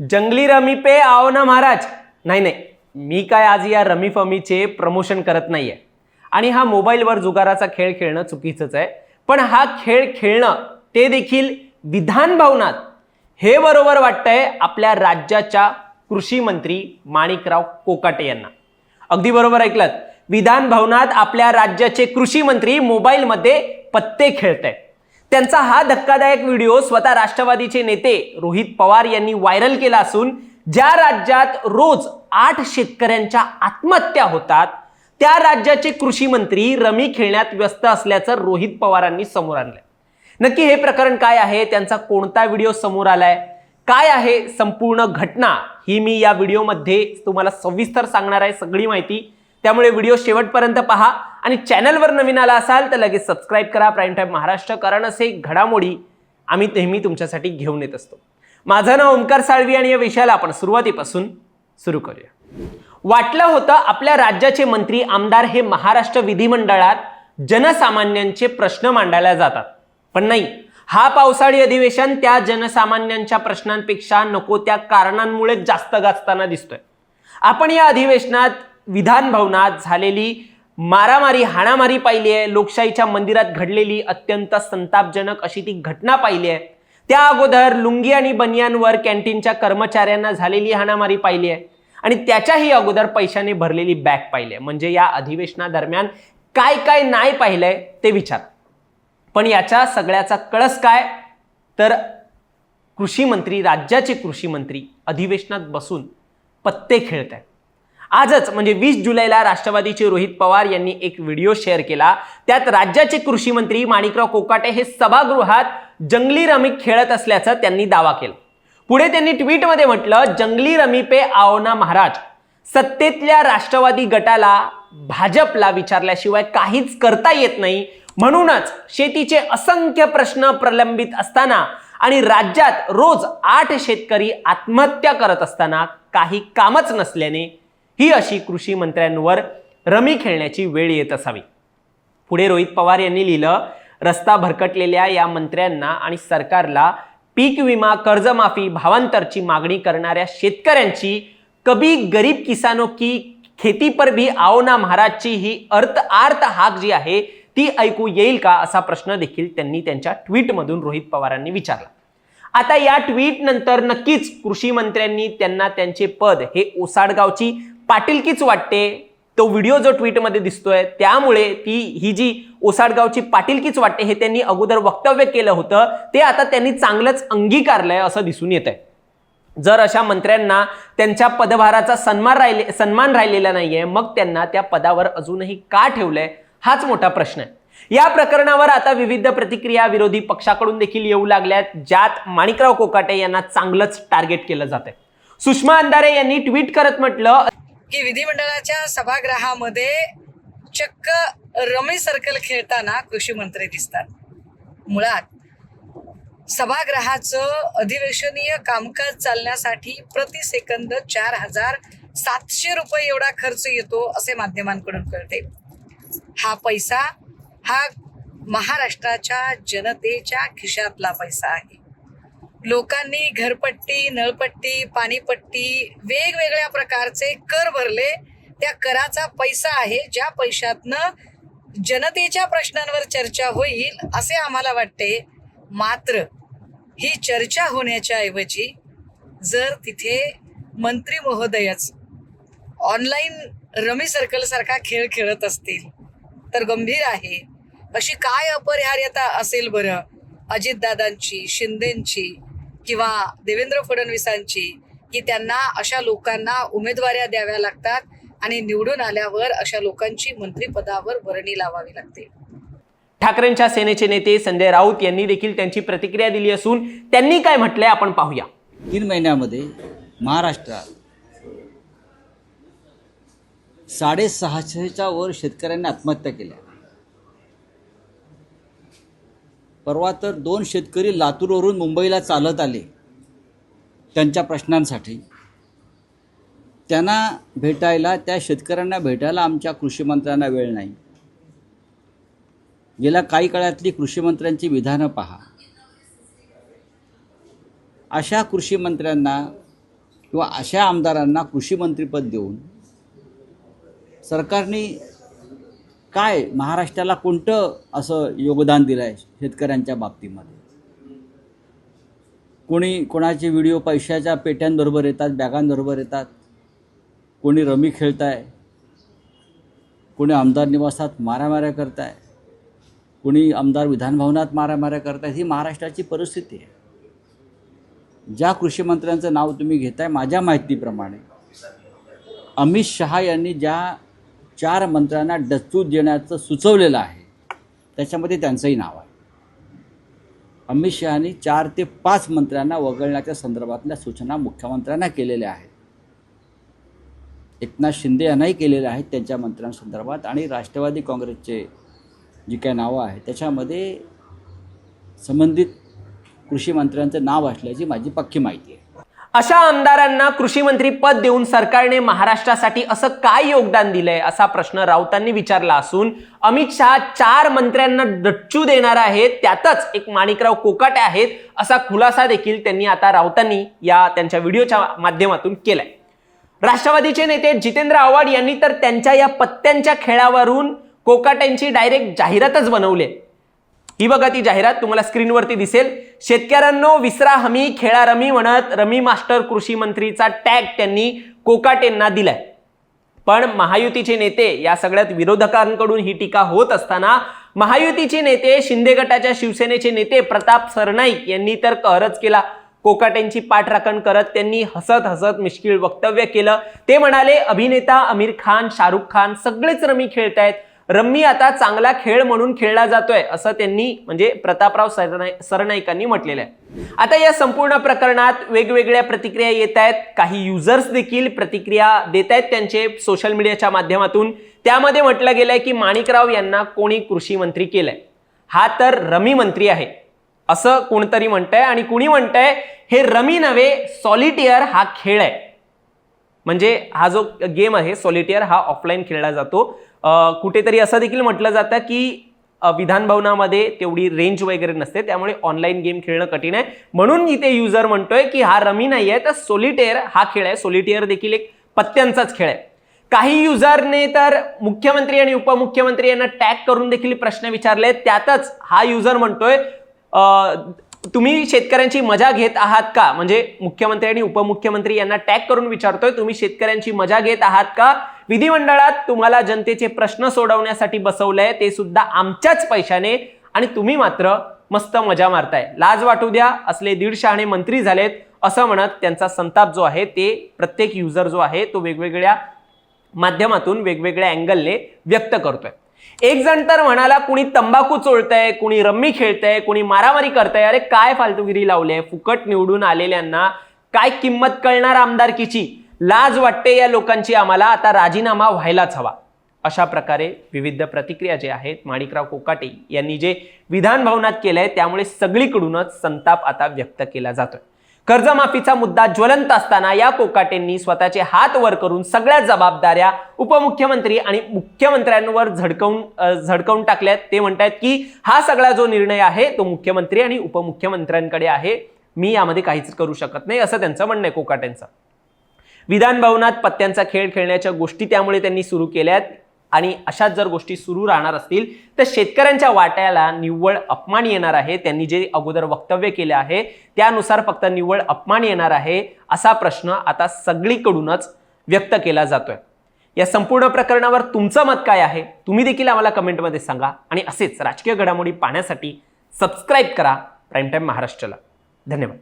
जंगली रमी पे आओ ना महाराज. नाही नाही. मी काय आज या रमी फमीचे प्रमोशन करत नाहीये. आणि हा मोबाईलवर जुगाराचा खेळ खेळणं चुकीचंच आहे. पण हा खेळ खेळणं ते देखील विधान भवनात. हे बरोबर वाटतंय आपल्या राज्याच्या कृषी मंत्री माणिकराव कोकाटे यांना. अगदी बरोबर ऐकलं विधान भवनात आपल्या राज्याचे कृषी मंत्री मोबाईलमध्ये पत्ते खेळत त्यांचा हा धक्कादायक व्हिडिओ स्वतः राष्ट्रवादीचे नेते रोहित पवार यांनी व्हायरल केला असून ज्या राज्यात रोज आठ शेतकऱ्यांच्या आत्महत्या होतात त्या राज्याचे कृषी मंत्री रमी खेळण्यात व्यस्त असल्याचं रोहित पवारांनी समोर आणलंय. नक्की हे प्रकरण काय आहे? त्यांचा कोणता व्हिडिओ समोर आलाय? काय आहे संपूर्ण घटना? ही मी या व्हिडिओमध्ये तुम्हाला सविस्तर सांगणार आहे सगळी माहिती. त्यामुळे व्हिडिओ शेवटपर्यंत पहा आणि चॅनलवर नवीन आला असाल तर लगेच सबस्क्राईब करा. प्राईम टाईम महाराष्ट्र कारण असे घडामोडी आम्ही नेहमी तुमच्यासाठी घेऊन येत असतो. माझं नाव ओंकार साळवी आणि या विषयाला आपण सुरुवातीपासून सुरू करूया. वाटलं होतं आपल्या राज्याचे मंत्री आमदार हे महाराष्ट्र विधिमंडळात जनसामान्यांचे प्रश्न मांडायला जातात. पण नाही. हा पावसाळी अधिवेशन त्या जनसामान्यांच्या प्रश्नांपेक्षा नको त्या कारणांमुळे जास्त गाजताना दिसतोय. आपण या अधिवेशनात विधान भवनात झालेली मारामारी हाणामारी पाहिली आहे लोकशाहीच्या मंदिरात घडलेली अत्यंत संतापजनक अशी ती घटना पाहिली आहे. त्या अगोदर लुंगी आणि बनियांवर कॅन्टीनच्या कर्मचाऱ्यांना झालेली हाणामारी पाहिली आहे. आणि त्याच्याही अगोदर पैशाने भरलेली बॅग पाहिली आहे. म्हणजे या अधिवेशनादरम्यान काय काय नाही पाहिलंय ते विचार. पण याच्या सगळ्याचा कळस काय? तर कृषी मंत्री राज्याचे कृषी मंत्री अधिवेशनात बसून पत्ते खेळत आहेत. आजच म्हणजे वीस जुलैला राष्ट्रवादीचे रोहित पवार यांनी एक व्हिडिओ शेअर केला. त्यात राज्याचे कृषी मंत्री माणिकराव कोकाटे हे सभागृहात जंगली रमी खेळत असल्याचा त्यांनी दावा केला. पुढे त्यांनी ट्विटमध्ये म्हटलं जंगली रमी पे आओना महाराज. सत्तेतल्या राष्ट्रवादी गटाला भाजपला विचारल्याशिवाय काहीच करता येत नाही. म्हणूनच शेतीचे असंख्य प्रश्न प्रलंबित असताना आणि राज्यात रोज आठ शेतकरी आत्महत्या करत असताना काही कामच नसल्याने ही अशी कृषी मंत्र्यांवर रमी खेळण्याची वेळ येत असावी. पुढे रोहित पवार यांनी लिहिलं रस्ता भरकटलेल्या या मंत्र्यांना आणि सरकारला पीक विमा कर्जमाफी भावांतरची मागणी करणाऱ्या शेतकऱ्यांची कभी गरीब किसानो की खेती पर भी आओ ना महाराजची ही अर्थ आर्त हाक जी आहे ती ऐकू येईल का? असा प्रश्न देखील त्यांनी त्यांच्या ट्विटमधून रोहित पवारांनी विचारला. आता या ट्विट नंतर नक्कीच कृषी मंत्र्यांनी त्यांना त्यांचे पद हे ओसाडगावची पाटीलकीच वाटते. तो व्हिडिओ जो ट्विटमध्ये दिसतोय त्यामुळे ती ही जी ओसाडगावची पाटीलकीच वाटते हे त्यांनी अगोदर वक्तव्य केलं होतं. ते आता त्यांनी चांगलंच अंगीकारलंय असं दिसून येत आहे जर अशा मंत्र्यांना त्यांच्या पदभाराचा सन्मान राहिले सन्मान राहिलेला नाहीये मग त्यांना त्या पदावर अजूनही का ठेवलंय हाच मोठा प्रश्न आहे. या प्रकरणावर आता विविध प्रतिक्रिया विरोधी पक्षाकडून देखील येऊ लागल्यात ज्यात माणिकराव कोकाटे यांना चांगलंच टार्गेट केलं जात आहे सुषमा अंधारे यांनी ट्विट करत म्हटलं की विधिमंडळाच्या सभागृहामध्ये चक्क रमी सर्कल खेळताना कृषी मंत्री दिसतात. मुळात सभागृहाचं अधिवेशनीय कामकाज चालण्यासाठी प्रति सेकंद चार हजार सातशे रुपये एवढा खर्च येतो असे माध्यमांकडून कळते. हा पैसा हा महाराष्ट्राच्या जनतेच्या खिशातला पैसा आहे. लोकांनी घरपट्टी नळपट्टी पाणीपट्टी वेगवेगळ्या प्रकारचे कर भरले. त्या कराचा पैसा आहे. ज्या पैशातनं जनतेच्या प्रश्नांवर चर्चा होईल असे आम्हाला वाटते. मात्र ही चर्चा होण्याच्या ऐवजी जर तिथे मंत्री महोदयच ऑनलाईन रमी सर्कलसारखा खेळ खेळत असतील तर गंभीर आहे. अशी काय अपरिहार्यता असेल बरं? अजितदादांची शिंदेंची किंवा देवेंद्र फडणवीसांची की त्यांना अशा लोकांना उमेदवाऱ्या द्याव्या लागतात आणि निवडून आल्यावर अशा लोकांची मंत्रिपदावर वर्णी लावावी लागते. ठाकरेंच्या सेनेचे नेते संजय राऊत यांनी देखील त्यांची प्रतिक्रिया दिली असून त्यांनी काय म्हटलंय आपण पाहूया. तीन महिन्यामध्ये महाराष्ट्रात साडेसहाशेच्या वर शेतकऱ्यांनी आत्महत्या केल्या. परवा तर दोन शेतकरी लातूरवरून मुंबईला चालत आले त्यांच्या प्रश्नांसाठी. त्यांना भेटायला त्या शेतकऱ्यांना भेटायला आमच्या कृषीमंत्र्यांना वेळ नाही. गेल्या काही काळातली कृषीमंत्र्यांची विधानं पहा. अशा कृषीमंत्र्यांना किंवा अशा आमदारांना कृषीमंत्रीपद देऊन सरकारने काय महाराष्ट्राला कोणतं असं योगदान दिलं आहे शेतकऱ्यांच्या बाबतीमध्ये? कोणी कोणाचे व्हिडिओ पैशाच्या पेट्यांबरोबर येतात बॅगांबरोबर येतात? कोणी रमी खेळताय? कोणी आमदार निवासात मारामाऱ्या करताय? कोणी आमदार विधानभवनात मारामाऱ्या करताय? ही महाराष्ट्राची परिस्थिती आहे. ज्या कृषी मंत्र्यांचं नाव तुम्ही घेताय माझ्या माहितीप्रमाणे अमित शहा यांनी ज्या चार मंत्र्यांना डच्चू देण्याचं सुचवलेलं आहे. त्याच्यामध्ये त्यांचंही नाव आहे. अमित शहानी चार ते पाच मंत्र्यांना वगळण्याच्या संदर्भातल्या सूचना मुख्यमंत्र्यांना केलेल्या आहेत. एकनाथ शिंदे यांनाही केलेल्या आहेत त्यांच्या मंत्र्यांसंदर्भात आणि राष्ट्रवादी काँग्रेसचे जी काय नावं आहेत त्याच्यामध्ये संबंधित कृषी मंत्र्यांचं नाव असल्याची माझी पक्की माहिती आहे. अशा आमदारांना कृषी मंत्री पद देऊन सरकारने महाराष्ट्रासाठी असं काय योगदान दिलंय असा प्रश्न राऊतांनी विचारला असून अमित शहा चार मंत्र्यांना डच्चू देणार आहेत त्यातच एक माणिकराव कोकाटे आहेत असा खुलासा देखील त्यांनी आता राऊतांनी या त्यांच्या व्हिडिओच्या माध्यमातून केलाय राष्ट्रवादीचे नेते जितेंद्र आव्हाड यांनी तर त्यांच्या या पत्त्यांच्या खेळावरून कोकाट्यांची डायरेक्ट जाहिरातच बनवली आहे. ही बघा ती जाहिरात तुम्हाला स्क्रीनवरती दिसेल. शेतकऱ्यांनो विसरा हमी खेळा रमी म्हणत रमी मास्टर कृषी मंत्रीचा टॅग त्यांनी कोकाटेंना दिलाय. पण महायुतीचे नेते या सगळ्यात विरोधकांकडून ही टीका होत असताना महायुतीचे नेते शिंदे गटाच्या शिवसेनेचे नेते प्रताप सरनाईक यांनी तर कहरच केला. कोकाटेंची पाठराखण करत त्यांनी हसत हसत मिश्किल वक्तव्य केलं. ते म्हणाले अभिनेता आमिर खान शाहरुख खान सगळेच रमी खेळतायत. रम्मी आता चांगला खेळ म्हणून खेळला जातोय असं त्यांनी म्हणजे प्रतापराव सरनाई सरनाईकांनी म्हटलेलं आहे. आता या संपूर्ण प्रकरणात वेगवेगळ्या प्रतिक्रिया येत आहेत. काही युजर्स देखील प्रतिक्रिया देत आहेत त्यांचे सोशल मीडियाच्या माध्यमातून. त्यामध्ये म्हटलं गेलंय की माणिकराव यांना कोणी कृषी मंत्री केलंय? हा तर रमी मंत्री आहे. असं कोणतरी म्हणतंय आणि कुणी म्हणतंय? हे रमी नव्हे सॉलिटियर हा खेळ आहे. म्हणजे हा जो गेम आहे सॉलिटियर हा ऑफलाईन खेळला जातो. कुठेतरी असं देखील म्हटलं जातं की विधानभवनामध्ये तेवढी रेंज वगैरे नसते त्यामुळे ऑनलाईन गेम खेळणं कठीण आहे. म्हणून इथे युजर म्हणतोय की हा रमी नाही आहे तर सोलिटेअर हा खेळ आहे. सोलिटेअर देखील एक पत्त्यांचाच खेळ आहे. काही युजरने तर मुख्यमंत्री आणि उपमुख्यमंत्री यांना टॅग करून देखील प्रश्न विचारले त्यातच हा युजर म्हणतोय तुम्ही शेतकऱ्यांची मजा घेत आहात का? म्हणजे मुख्यमंत्री आणि उपमुख्यमंत्री यांना टॅग करून विचारतोय तुम्ही शेतकऱ्यांची मजा घेत आहात का? विधिमंडळात तुम्हाला जनतेचे प्रश्न सोडवण्यासाठी बसवलंय ते सुद्धा आमच्याच पैशाने आणि तुम्ही मात्र मस्त मजा मारताय. लाज वाटू द्या असले दीड शहाणे मंत्री झालेत असं म्हणत त्यांचा संताप जो आहे ते प्रत्येक युजर जो आहे तो वेगवेगळ्या माध्यमातून वेगवेगळ्या अँगलने व्यक्त करतोय. एक जण तर म्हणाला कुणी तंबाखू चोळतंय कुणी रम्मी खेळतंय कुणी मारामारी करतंय. अरे काय फालतूगिरी लावले फुकट निवडून आलेल्यांना काय किंमत कळणार आमदारकीची? लाज वाटते या लोकांची आम्हाला. आता राजीनामा व्हायलाच हवा. अशा प्रकारे विविध प्रतिक्रिया जे आहेत माणिकराव कोकाटे यांनी जे विधान भवनात केलंय त्यामुळे सगळीकडूनच संताप आता व्यक्त केला जातोय. कर्जमाफीचा मुद्दा ज्वलंत असताना या कोकाटेंनी स्वतःचे हात वर करून सगळ्या जबाबदाऱ्या उपमुख्यमंत्री आणि मुख्यमंत्र्यांवर झडकवून झडकवून टाकल्यात. ते म्हणतात की हा सगळा जो निर्णय आहे तो मुख्यमंत्री आणि उपमुख्यमंत्र्यांकडे आहे. मी यामध्ये काहीच करू शकत नाही असं त्यांचं म्हणणं आहे कोकाटेंचं. विधान भवनात पत्त्यांचा खेळ खेळण्याच्या गोष्टी त्यामुळे त्यांनी सुरू केल्यात. आणि अशाच जर गोष्टी सुरू राहणार असतील तर शेतकऱ्यांच्या वाट्याला निव्वळ अपमान येणार आहे. त्यांनी जे अगोदर वक्तव्य केले आहे त्यानुसार फक्त निव्वळ अपमान येणार आहे असा प्रश्न आता सगळीकडूनच व्यक्त केला जातोय. या संपूर्ण प्रकरणावर तुमचं मत काय आहे? तुम्ही देखील आम्हाला कमेंटमध्ये सांगा. आणि असेच राजकीय घडामोडी पाहण्यासाठी सबस्क्राईब करा. प्राईम टाईम महाराष्ट्राला. धन्यवाद.